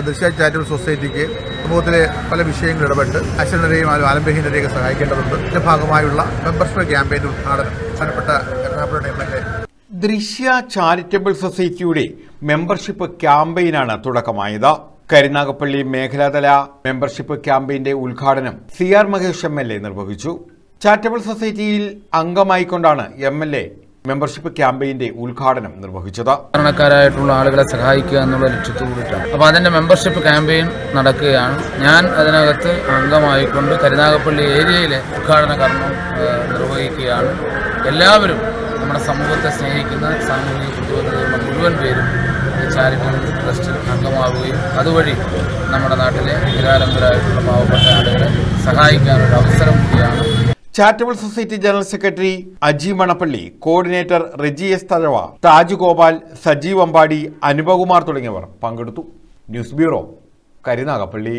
ദൃശ്യ ചാരിറ്റബിൾ സൊസൈറ്റിക്ക് സമൂഹത്തിലെ പല വിഷയങ്ങൾ ഇടപെട്ട് അച്ഛനരെയും ആലംബഹീനരെയും സഹായിക്കേണ്ടതുണ്ട്. ഇതിന്റെ ഭാഗമായുള്ള മെമ്പർഷിപ്പ് ക്യാമ്പയിൻ ഉദ്ഘാടനം പ്രധാനപ്പെട്ട Ernakulam M L A. Drishya charitable സൊസൈറ്റിയുടെ മെമ്പർഷിപ്പ് ക്യാമ്പയിനാണ് തുടക്കമായത്. കരുനാഗപ്പള്ളി മേഖലാതല മെമ്പർഷിപ്പ് ക്യാമ്പയിന്റെ ഉദ്ഘാടനം C R Mahesh M L A നിർവഹിച്ചു. ചാരിറ്റബിൾ സൊസൈറ്റിയിൽ അംഗമായിക്കൊണ്ടാണ് എം എൽ എ മെമ്പർഷിപ്പ് ക്യാമ്പയിന്റെ ഉദ്ഘാടനം നിർവഹിച്ചത്. സാധാരണക്കാരായിട്ടുള്ള ആളുകളെ സഹായിക്കുക എന്നുള്ള ലക്ഷ്യത്തോടുകൂടിയിട്ടാണ്. അപ്പോൾ അതിന്റെ മെമ്പർഷിപ്പ് ക്യാമ്പയിൻ നടക്കുകയാണ്. ഞാൻ അതിനകത്ത് അംഗമായിക്കൊണ്ട് കരുനാഗപ്പള്ളി ഏരിയയിലെ ഉദ്ഘാടന കർമ്മം നിർവഹിക്കുകയാണ്. എല്ലാവരും നമ്മുടെ സമൂഹത്തെ സ്നേഹിക്കുന്ന സാമൂഹിക പ്രതിബദ്ധതയുള്ള മുഴുവൻ പേരും ചാരിറ്റബിൾ ട്രസ്റ്റിൽ അംഗമാവുകയും അതുവഴി നമ്മുടെ നാട്ടിലെ നിരാലംബരായിട്ടുള്ള പാവപ്പെട്ട ആളുകളെ സഹായിക്കാനൊരു അവസരം charitable society general secretary Aji Manappally coordinator Reji S Thazhava Thajugopal Sajeev Ambadi Anupakumar തുടങ്ങിയവർ പങ്കെടുത്തു. News bureau Karunagappally.